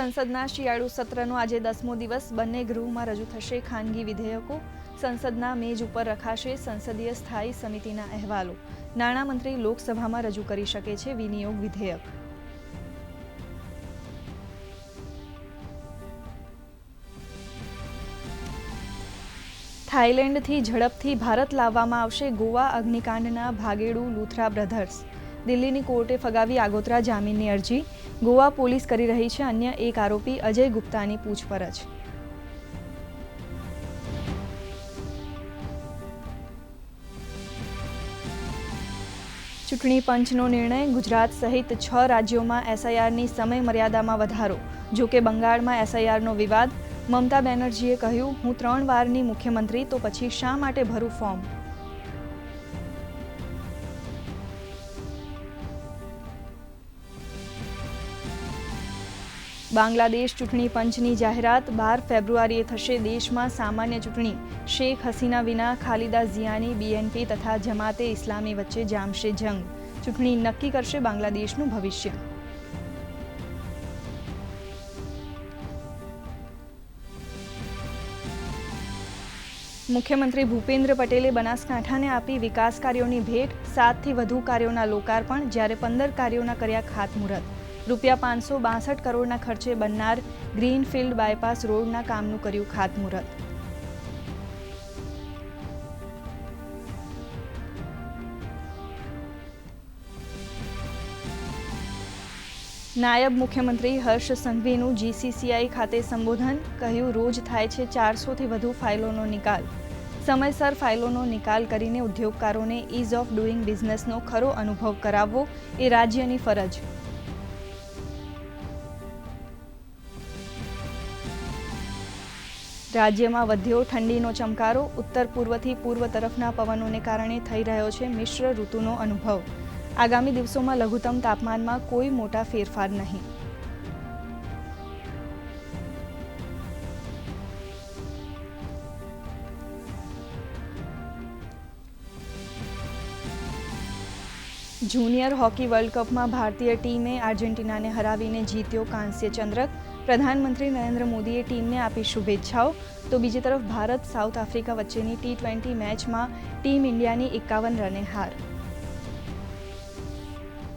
સંસદના શિયાળુ સત્રનો આજે દસમો દિવસ. બંને ગૃહમાં રજૂ થશે ખાનગી વિધેયકો. સંસદના મેજ ઉપર રખાશે સંસદીય સ્થાયી સમિતિના અહેવાલો. નાણામંત્રી લોકસભામાં રજૂ કરી શકે છે વિનિયોગ વિધેયક. થાઇલેન્ડથી ઝડપથી ભારત લાવવામાં આવશે ગોવા અગ્નિકાંડના ભાગેડુ લુથરા બ્રધર્સ. દિલ્હીની કોર્ટે ફગાવી આગોતરા જામીનની અરજી. ગોવા પોલીસ કરી રહી છે અન્ય એક આરોપી અજય ગુપ્તાની પૂછપરછ. ચૂંટણી પંચનો નિર્ણય, ગુજરાત સહિત છ રાજ્યોમાં એસઆઈઆરની સમય મર્યાદામાં વધારો. જો કે બંગાળમાં એસઆઈઆરનો વિવાદ, મમતા બેનર્જીએ કહ્યું, હું ત્રણ વારની મુખ્યમંત્રી તો પછી શા માટે ભરું ફોર્મ બાંગ્લાદેશ ચૂંટણી પંચની જાહેરાત બાર ફેબ્રુઆરીએ થશે દેશમાં સામાન્ય ચૂંટણી. શેખ હસીના વિના ખાલિદા ઝિયાની, બીએનપી તથા જમાતે ઇસ્લામી વચ્ચે જામશે જંગ. ચૂંટણી નક્કી કરશે બાંગ્લાદેશનું ભવિષ્ય. મુખ્યમંત્રી ભૂપેન્દ્ર પટેલે બનાસકાંઠાને આપી વિકાસ કાર્યોની ભેટ, સાતથી વધુ કાર્યોના લોકાર્પણ, જ્યારે પંદર કાર્યોના કર્યા ખાતમુહૂર્ત. રૂપિયા પાંચસો બાસઠ કરોડના ખર્ચે બનનાર ગ્રીનફિલ્ડ બાયપાસ રોડના કામનું કર્યું ખાતમુહૂર્ત. નાયબ મુખ્યમંત્રી હર્ષ સંઘવીનું જીસીસીઆઈ ખાતે સંબોધન, કહ્યું, રોજ થાય છે ચારસોથી વધુ ફાઇલોનો નિકાલ. સમયસર ફાઇલોનો નિકાલ કરીને ઉદ્યોગકારોને ઇઝ ઓફ ડુઇંગ બિઝનેસનો ખરો અનુભવ કરાવવો એ રાજ્યની ફરજ. રાજ્યમાં વધ્યો ઠંડીનો ચમકારો, ઉત્તર પૂર્વથી પૂર્વ તરફના પવનોને કારણે થઈ રહ્યો છે મિશ્ર ઋતુનો અનુભવ. આગામી દિવસોમાં લઘુત્તમ તાપમાનમાં કોઈ મોટા ફેરફાર નહીં. જુનિયર હોકી વર્લ્ડ કપમાં ભારતીય ટીમે આર્જેન્ટિનાને હરાવીને જીત્યો કાંસ્ય ચંદ્રક. પ્રધાનમંત્રી નરેન્દ્ર મોદીએ ટીમને આપી શુભેચ્છાઓ. તો બીજી તરફ ભારત સાઉથ આફ્રિકા વચ્ચેની ટી ટ્વેન્ટી મેચમાં ટીમ ઇન્ડિયાની એકાવન રને હાર.